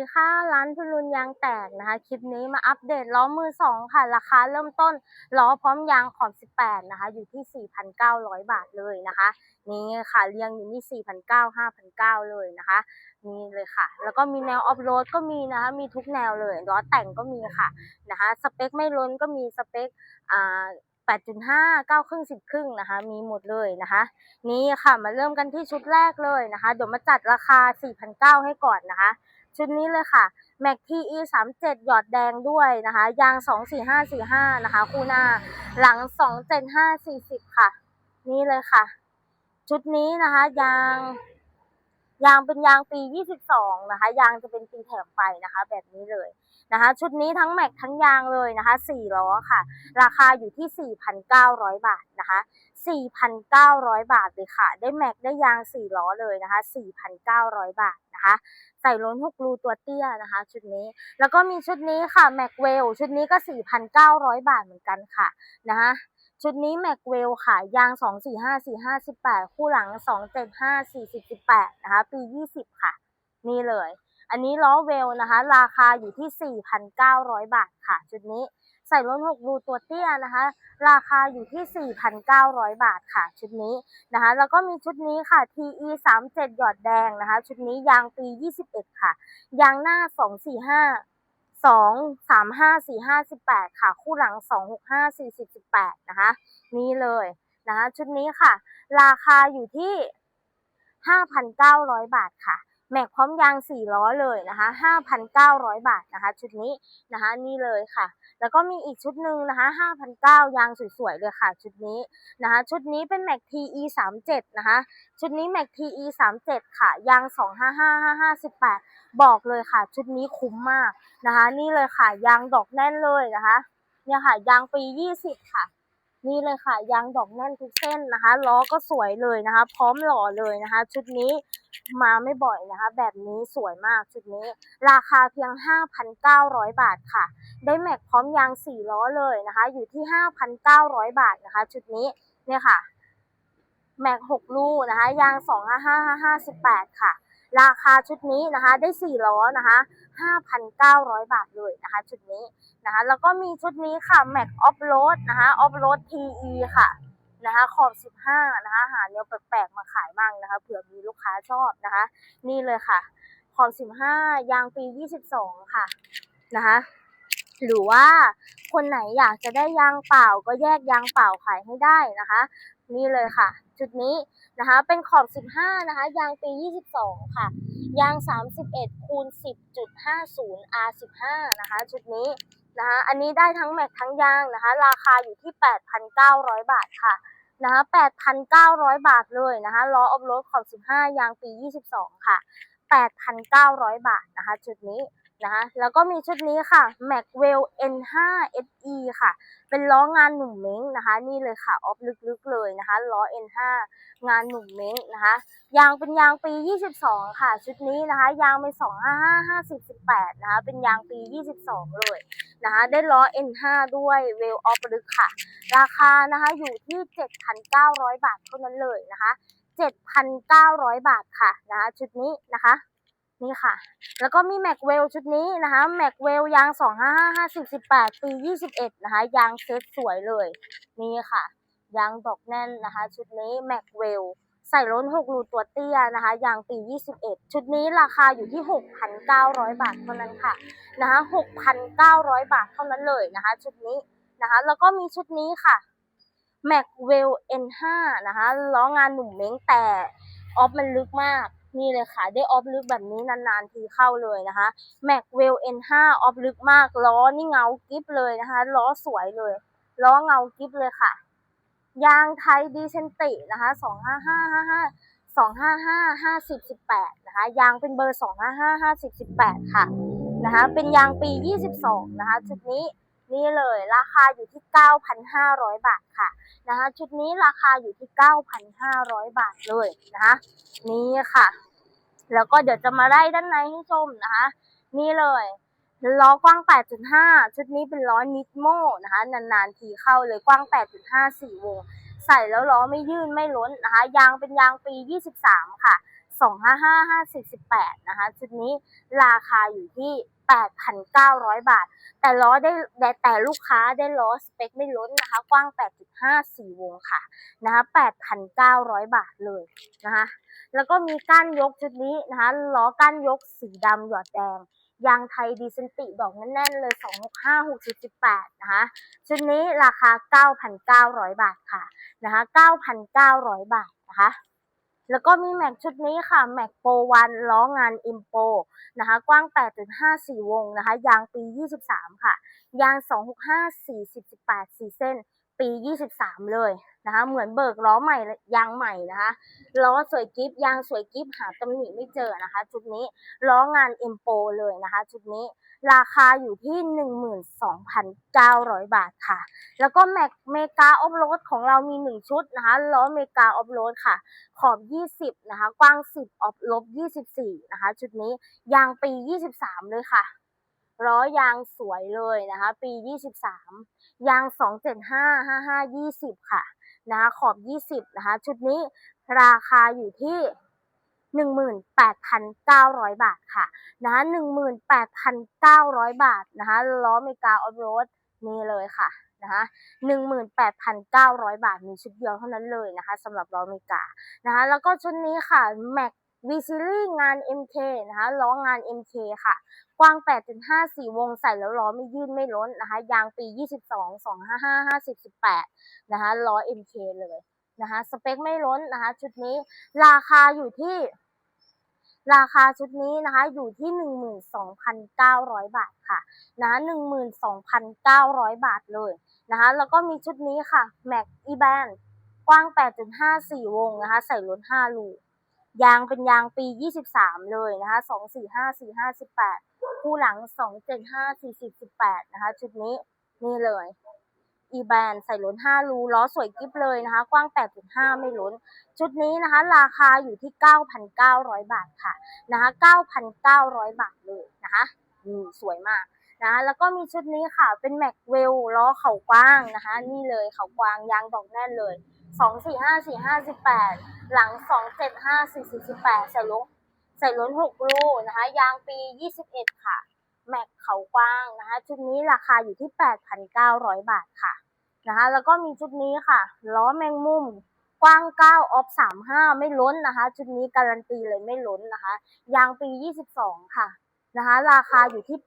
ีค่ะร้านพิรุณยางแตกนะคะ คลิปนี้มาอัปเดตล้อมือสองค่ะ ราคาเริ่มต้นล้อพร้อมยางขอบ 18 นะคะ อยู่ที่ 4,900 บาทเลยนะคะ นี่ค่ะเรียงอยู่นี่ 4,900 5,900 เลยนะคะ นี่เลยค่ะ แล้วก็มีแนวออฟโรดก็มีนะคะ มีทุกแนวเลยล้อแต่งก็มีค่ะนะคะ สเปคไม่ล้นก็มีสเปคอ่า8.5 9ครึ่ง10 ครึ่งนะคะ มีหมดเลยนะคะ นี่ค่ะมาเริ่มกันที่ชุดแรกเลยนะคะ เดี๋ยวมาจัดราคา 4,900 ให้ก่อนนะคะ ชุดนี้เลยค่ะ Mac TE 37หยอดแดงด้วยนะคะยาง24545นะคะ คู่หน้าหลัง27540ค่ะ นี่เลยค่ะ ชุดนี้นะคะยางยางเป็นยางปี 22 นะคะ ยางจะเป็นปีแถมไปนะคะ แบบนี้เลย นะคะชุดนี้ทั้งแม็กทั้งยางเลยนะคะ4ล้อค่ะ ราคาอยู่ที่ 4,900 บาทนะคะ 4,900 บาทเลยค่ะ ได้แม็กได้ยาง4ล้อเลยนะคะ 4,900 บาทนะคะใส่ล้น6รูตัวเตี้ยนะคะ ชุดนี้แล้วก็มีชุดนี้ค่ะแม็กเวลชุดนี้ก็ 4,900 บาทเหมือนกันค่ะนะคะชุดนี้แม็กเวลค่ะ ยาง 245458 คู่หลัง 275 40 18 นะคะ ปี 20 ค่ะ นี่เลย อันนี้ล้อเวลนะคะ ราคาอยู่ที่ 4,900 บาทค่ะ ชุดนี้ใส่ล้น6รูตัวเตี้ยนะคะ ราคาอยู่ที่ 4,900 บาทค่ะ ชุดนี้นะคะ แล้วก็มีชุดนี้ค่ะ TE 37หยอดแดงนะคะ ชุดนี้ยางปี 21 ค่ะ ยางหน้า 245 2 35 45 18 ค่ะ คู่หลัง 265 40 18 นะคะ นี่เลยนะคะ ชุดนี้ค่ะ ราคาอยู่ที่ 5,900 บาทค่ะ แม็กพร้อมยาง4ล้อเลยนะคะ5,900 บาทนะคะชุดนี้นะคะนี่เลยค่ะ แล้วก็มีอีกชุดหนึ่งนะคะ5,900 ยางสวยๆเลยค่ะชุดนี้นะคะชุดนี้เป็น Mac TE 37นะคะชุดนี้ Mac TE 37ค่ะยาง 255 518บอกเลยค่ะ ชุดนี้คุ้มมากนะคะ นี่เลยค่ะยางดอกแน่นเลยนะคะเนี่ยค่ะยางปี 20 ค่ะ นี่เลยค่ะยางดอกแน่นทุกเส้นนะคะล้อก็สวยเลยนะคะ พร้อมหล่อเลยนะคะ ชุดนี้มาไม่บ่อยนะคะ แบบนี้สวยมากชุดนี้ ราคาเพียง 5,900 บาทค่ะ ได้แม็กพร้อมยาง4ล้อเลยนะคะ อยู่ที่ 5,900 บาทนะคะ ชุดนี้เนี่ยค่ะ แม็ก6ลูกนะคะยาง 255ค่ะ ราคาชุดนี้นะคะได้ 4 ล้อนะคะ 5,900 บาทเลยนะคะชุดนี้นะคะแล้วก็มีชุดนี้ค่ะ Mac Off Road นะคะ Off Road TE ค่ะนะคะขอบ 15 นะคะหาแนวแปลกๆมาขายบ้างนะคะเผื่อมีลูกค้าชอบนะคะ นี่เลยค่ะ ขอบ 15 ยางปี 22 ค่ะนะคะหรือว่าคนไหนอยากจะได้ยางเปล่าก็แยกยางเปล่าขายให้ได้นะคะ นี่เลยค่ะ ชุดนี้นะคะ เป็นขอบ 15 นะคะ ยางปี 22 ค่ะ ยาง 31 คูณ 10.50 R15 นะคะ ชุดนี้นะคะ อันนี้ได้ทั้งแม็กทั้งยางนะคะ ราคาอยู่ที่ 8,900 บาทค่ะนะคะ8,900 บาทเลยนะคะล้อออฟโรดขอบ 15 ยางปี 22 ค่ะ 8,900 บาทนะคะ ชุดนี้ นะคะแล้วก็มีชุดนี้ค่ะ Macwell N5 SE ค่ะ เป็นล้องานหนุ่มเม้งนะคะ นี่เลยค่ะออฟลึกๆเลยนะคะล้อ N5 งานหนุ่มเม้งนะคะยางเป็นยางปี 22 ค่ะ ชุดนี้นะคะ ยางเป็น255 50 18นะคะเป็นยางปี 22 เลยนะคะได้ล้อ N5 ด้วยเวลออฟลึกค่ะ ราคานะคะอยู่ที่ 7,900 บาทเท่านั้นเลยนะคะ 7,900 บาทค่ะนะคะชุดนี้นะคะ นี่ค่ะ แล้วก็มีแม็กเวลชุดนี้นะคะแม็กเวลยาง 255 50 18 ปี 21 นะคะ ยางเซ็ตสวยเลย นี่ค่ะ ยางดอกแน่นนะคะ ชุดนี้แม็กเวลใส่ล้น 6 รูตัวเตี้ยนะคะยางปี 21 ชุดนี้ราคาอยู่ที่ 6,900 บาทเท่านั้นค่ะนะคะ6,900 บาทเท่านั้นเลยนะคะ ชุดนี้นะคะ แล้วก็มีชุดนี้ค่ะ m a c w e l l N5 นะคะล้องานหนุ่มเม้งแต่ออฟมันลึกมาก นี่เลยค่ะ ได้ออฟลึกแบบนี้นานๆทีเข้าเลยนะคะ m a c w e l l N5 ออฟลึกมากล้อนี่เงากิ๊บเลยนะคะล้อสวยเลยล้อเงากิ๊บเลยค่ะ ยางไทยดีเซนตินะคะ 255 55 255 50 18นะคะยางเป็นเบอร์ 255 50 18 ค่ะนะคะเป็นยางปี 22 นะคะชุดนี้ นี่เลยราคาอยู่ที่ 9,500 บาทค่ะนะคะชุดนี้ราคาอยู่ที่ 9,500 บาทเลยนะคะนี่ค่ะ แล้วก็เดี๋ยวจะมาไล่ด้านในให้ชมนะคะนี่เลยล้อกว้าง 8.5 ชุดนี้เป็นล้อนิดโมนะคะนานๆทีเข้าเลยกว้าง 8.5 4วง ใส่แล้วล้อไม่ยื่นไม่ล้นนะคะยางเป็นยางปี 23 ค่ะ 255 50 18นะคะชุดนี้ราคาอยู่ที่ 8,900 บาท แต่ล้อได้แต่ลูกค้าได้ล้อสเปคไม่ล้นนะคะ กว้าง 8.5 4 วงค่ะนะคะ8,900 บาทเลยนะคะแล้วก็มีก้านยกชุดนี้นะคะล้อก้านยกสีดำหยอดแดงยางไทยดีเซนติดอกแน่นๆเลย 265 618 นะคะ ชุดนี้ราคา 9,900 บาทค่ะ นะคะ 9,900 บาทนะคะ แล้วก็มีแม็กชุดนี้ค่ะแม็กโปรวันล้องานอิมโปนะคะ กว้าง 8.54 วงนะคะ ยางปี 23 ค่ะ ยาง 265 40 18 4 เส้น ปี 23 เลยนะคะ เหมือนเบิกล้อใหม่ยยางใหม่นะคะล้อสวยกิฟยางสวยกิฟหาตำหนิไม่เจอนะคะ ชุดนี้ล้องานเอ็มโปเลยนะคะ ชุดนี้ราคาอยู่ที่ 12,900 บาทค่ะ แล้วก็แม็กเมกาออฟโรดของเรามี 1 ชุดนะคะล้อเมกาออฟโรดค่ะ ขอบ 20 นะคะ กว้าง 10 ออฟลบ 24 นะคะ ชุดนี้ยางปี 23 เลยค่ะ ล้อยางสวยเลยนะคะ ปี 23 ยาง 275 55 20 ค่ะนะคะขอบ 20 นะคะ ชุดนี้ราคาอยู่ที่18,900 บาทค่ะนะคะ18,900 บาทนะคะล้อเมกาออฟโรดนี่เลยค่ะนะคะ18,900 บาทมีชุดเดียวเท่านั้นเลยนะคะสำหรับล้อเมกานะคะแล้วก็ชุดนี้ค่ะ Mac V Series งาน MK นะคะล้องาน MK ค่ะ กว้าง 8.54 วงใส่แล้วล้อไม่ยืดไม่ล้นนะคะ ยางปี 22 255 50 18 นะคะ ล้อ MK เลยนะคะ สเปคไม่ล้นนะคะ ชุดนี้ ราคาอยู่ที่ ราคาชุดนี้นะคะ อยู่ที่ 12,900 บาทค่ะนะคะ12,900 บาทเลยนะคะ แล้วก็มีชุดนี้ค่ะ Mac e b a n กว้าง 8.54 วงนะคะ ใส่ล้น5ลูยางเป็นยางปี 23 เลยนะคะ 245 45 18 คู่หลัง 275 40 18 นะคะ ชุดนี้นี่เลย e b a n ใส่ล้น5รูล้อสวยกิ๊บเลยนะคะ กว้าง 8.5 ไม่ล้น ชุดนี้นะคะ ราคาอยู่ที่ 9,900 บาทค่ะนะคะ 9,900 บาทเลยนะคะนี่สวยมากนะคะแล้วก็มีชุดนี้ค่ะเป็นแม็กเวลล้อเข่ากว้างนะคะ นี่เลยเข่ากว้างยางดอกแน่นเลย 245 45 18 หลัง 275 40 18ใส่ล้น ใส่ล้น6รูนะคะ ยางปี 21 ค่ะ แม็กเขากว้างนะคะ ชุดนี้ราคาอยู่ที่ 8,900 บาทค่ะนะคะแล้วก็มีชุดนี้ค่ะ ล้อแมงมุมกว้าง 9 ออฟ 35 ไม่ล้นนะคะ ชุดนี้การันตีเลยไม่ล้นนะคะ ยางปี 22 ค่ะนะคะราคาอยู่ที่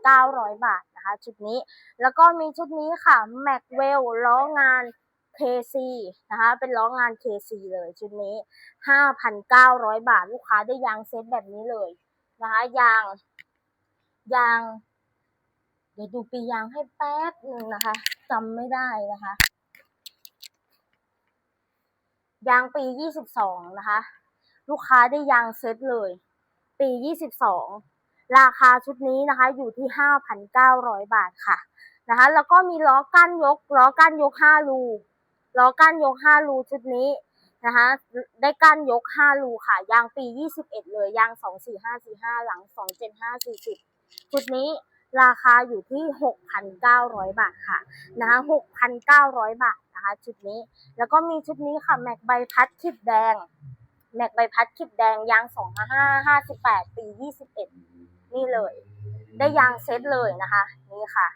8,900 บาทนะคะ ชุดนี้ แล้วก็มีชุดนี้ค่ะแม็กเวลล้องาน KC นะคะเป็นล้องาน KC เลยชุดนี้ 5,900 บาทลูกค้าได้ยางเซ็ตแบบนี้เลยนะคะยางยาง เดี๋ยวดูปียางให้แป๊บหนึ่งนะคะจำไม่ได้นะคะยางปี 22 นะคะ ลูกค้าได้ยางเซ็ตเลย ปี 22 ราคาชุดนี้นะคะ อยู่ที่ 5,900 บาทค่ะนะคะ แล้วก็มีล้อกั้นยกล้อกั้นยก5รู ล้อก้านยก 5 รูชุดนี้นะคะได้ก้านยก 5 รูค่ะ ยางปี 21 เลย ยาง 24545 หลัง 27540 ชุดนี้ราคาอยู่ที่ 6,900 บาทค่ะนะคะ6,900 บาทนะคะชุดนี้ แล้วก็มีชุดนี้ค่ะ แม็กใบพัดขิดแดง แม็กใบพัดขิดแดง ยาง255 58 ปี 21 นี่เลย ได้ยางเซตเลยนะคะ นี่ค่ะ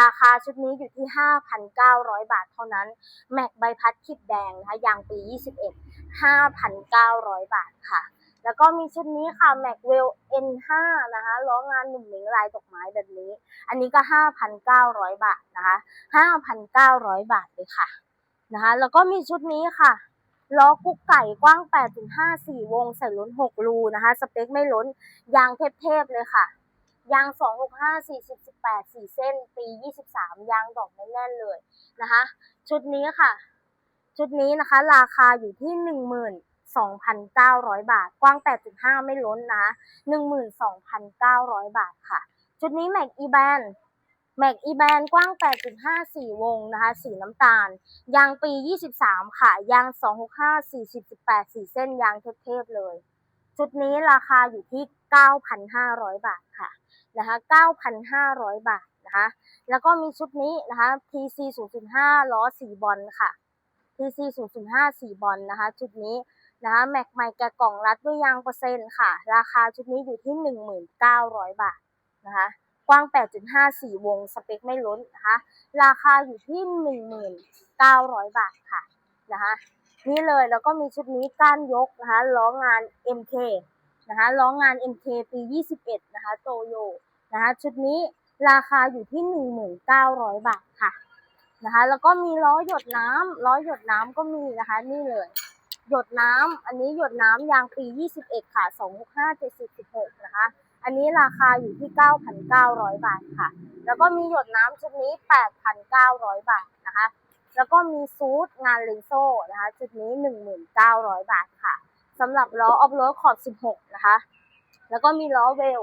ราคาชุดนี้อยู่ที่ 5,900 บาทเท่านั้น แม็กใบพัดขิดแดงนะคะยางปี 21 5,900 บาทค่ะ แล้วก็มีชุดนี้ค่ะแม็กเวล N5 นะคะล้องานหนุ่มหนิงลายดอกไม้แบบนี้ อันนี้ก็ 5,900 บาทนะคะ5,900 บาทเลยค่ะนะคะแล้วก็มีชุดนี้ค่ะล้อกุ๊กไก่กว้าง 8.54 วง ใส่ล้น 6 รูนะคะ สเปคไม่ล้น ยางเทพๆเลยค่ะ ยาง 265 40 18 4 เส้น ปี 23 ยางดอกแน่นๆเลยนะคะ ชุดนี้ค่ะ ชุดนี้นะคะ ราคาอยู่ที่ 12,900 บาท กว้าง 8.5 ไม่ล้นนะ 12,900 บาทค่ะ ชุดนี้แม็กอีแบนแม็กอีแบนกว้าง 8.54 วงนะคะ สีน้ำตาล ยางปี 23 ค่ะ ยาง 265 40 18 4 เส้น ยางเทพๆเลย ชุดนี้ราคาอยู่ที่ 9,500 บาทค่ะ นะคะ9,500 บาทนะคะ แล้วก็มีชุดนี้นะคะ TC 0.5 ล้อสีบอลค่ะ TC 0.5สีบอลนะคะ ชุดนี้นะคะแม็กใหม่แกะกล่องรัดด้วยยางเปอร์เซ็นต์ค่ะ ราคาชุดนี้อยู่ที่ 1,900 บาทนะคะ กว้าง 8.54 วง สเปคไม่ล้นนะคะ ราคาอยู่ที่ 1,900 บาทค่ะนะคะนี่เลยแล้วก็มีชุดนี้ก้านยกนะคะล้องาน MK นะคะล้องาน MK ปี 21 นะคะโตโย นะคะชุดนี้ราคาอยู่ที่ 1,900 บาทค่ะนะคะ แล้วก็มีล้อหยดน้ำล้อหยดน้ำก็มีนะคะนี่เลย หยดน้ำอันนี้หยดน้ำยางปี 21 ค่ะ 265 70นะคะ อันนี้ราคาอยู่ที่ 9,900 บาทค่ะ แล้วก็มีหยดน้ำชุดนี้ 8,900 บาทนะคะ แล้วก็มีซูทงานเลนโซ่นะคะชุดนี้ 1,900 บาทค่ะสำหรับล้อออฟโรดขอบ 16 นะคะ แล้วก็มีล้อเวล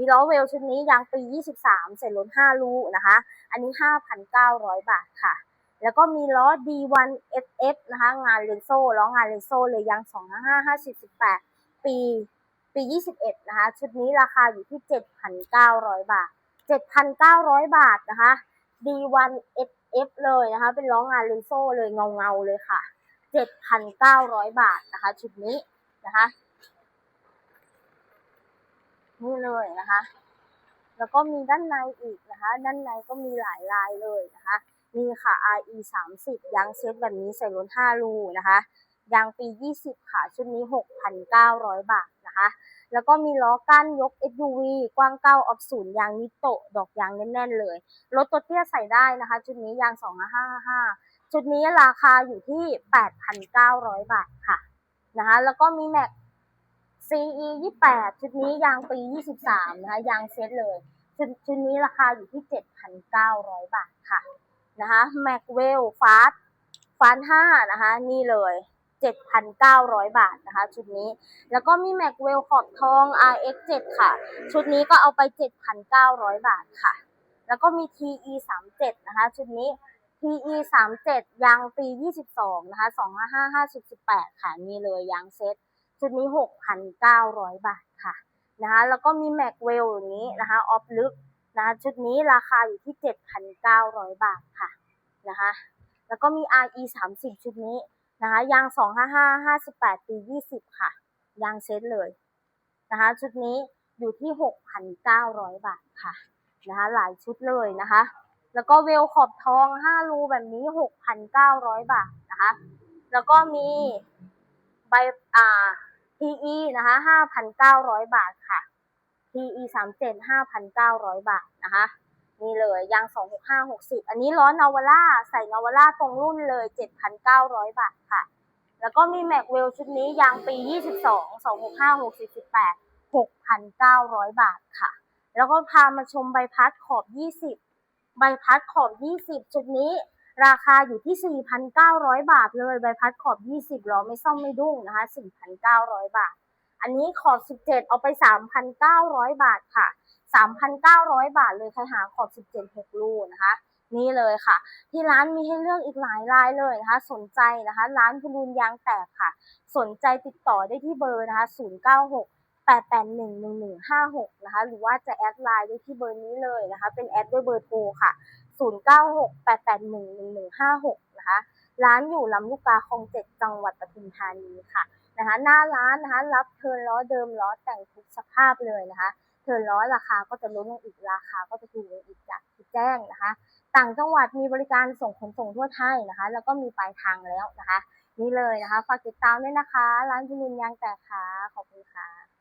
มีล้อเวลชุดนี้ยางปี 23เศษล้น5ลูนะคะ อันนี้ 5,900 บาทค่ะ แล้วก็มีล้อ D1 SF นะคะ งานเลนโซ่ล้องานเลนโซ่เลยยาง255 50 18ปี ปี 21 นะคะ ชุดนี้ราคาอยู่ที่ 7,900 บาท 7,900 บาทนะคะ D1 SF เลยนะคะ เป็นล้องานเลนโซ่เลยเงาเงาเลยค่ะ 7,900 บาทนะคะ ชุดนี้นะคะ นี่เลยนะคะ แล้วก็มีด้านในอีกนะคะ ด้านในก็มีหลายลายเลยนะคะนี่ค่ะ RE 30ยางเซตแบบนี้ใส่ล้น5รูนะคะยางปี 20 ค่ะ ชุดนี้ 6,900 บาทนะคะ แล้วก็มีล้อก้านยก SUV กว้าง9ออฟศูนย์ยางนิโตะ ดอกยางแน่นๆเลย รถตัวเตี้ยใส่ได้นะคะ ชุดนี้ยาง 255 ชุดนี้ราคาอยู่ที่ 8,900 บาทค่ะนะคะ แล้วก็มีแม็ก CE 28 ชุดนี้ยางปี 23 นะคะ ยางเซตเลย ชุดชุดนี้ราคาอยู่ที่ 7,900 บาทค่ะนะคะแม็กเวลฟาสฟาส5นะคะ นี่เลย 7,900 บาทนะคะ ชุดนี้แล้วก็มีแม็กเวลขอบทอง RX 7ค่ะ ชุดนี้ก็เอาไป 7,900 บาทค่ะ แล้วก็มี TE 37นะคะ ชุดนี้ TE 37ยางปี 22 นะคะ 255 50 18 ค่ะ นี่เลยยางเซต ชุดนี้ 6,900 บาทค่ะนะคะแล้วก็มีแม็กเวลอย่างนี้นะคะออฟลึกนะคะชุดนี้ราคาอยู่ที่ 7,900 บาทค่ะนะคะแล้วก็มี RE 30 ชุดนี้นะคะยาง 255 58ปี20 ค่ะ ยางเซตเลยนะคะชุดนี้อยู่ที่ 6,900 บาทค่ะนะคะหลายชุดเลยนะคะ แล้วก็เวลขอบทอง 5 รูแบบนี้ 6,900 บาทนะคะ แล้วก็มีใบอ่า PE นะคะ5,900 บาทค่ะ PE 37 5,900 บาทนะคะนี่เลยยาง 265 60 อันนี้ล้อนาวาร่าใส่นาวาร่าตรงรุ่นเลย 7,900 บาทค่ะ แล้วก็มีแม็กเวลชุดนี้ยางปี 22 265 60 18 6,900 บาทค่ะ แล้วก็พามาชมใบพัดขอบ 20 ใบพัดขอบ 20 ชุดนี้ ราคาอยู่ที่ 4,900 บาทเลยใบพัดขอบ 20ล้อไม่ซ่อมไม่ดุ้งนะคะ 4,900 บาท อันนี้ขอบ 17 เอาไป 3,900 บาทค่ะ 3,900 บาทเลยใครหาขอบ 17 6 ลูนะคะ นี่เลยค่ะ ที่ร้านมีให้เลือกอีกหลายรายเลยนะคะ สนใจนะคะ ร้านพลูนยางแตกค่ะ สนใจติดต่อได้ที่เบอร์นะคะ 096 881 1156 นะคะ หรือว่าจะแอดไลน์ได้ที่เบอร์นี้เลยนะคะ เป็นแอดด้วยเบอร์โทรค่ะ 096 881 1156 นะคะ ร้านอยู่ลำลูกกาคลองเจ็ดจังหวัดปทุมธานีค่ะนะคะหน้าร้านนะคะรับเทิร์นล้อเดิมล้อแต่งทุกสภาพเลยนะคะเทิร์นล้อราคาก็จะลดลงอีกราคาก็จะถูกลงอีกจากที่แจ้งนะคะ ต่างจังหวัดมีบริการส่งขนส่งทั่วไทยนะคะ แล้วก็มีปลายทางแล้วนะคะ นี่เลยนะคะฝากติดตามด้วยนะคะ ร้านพิรุณยางแตกค่ะขอบคุณค่ะ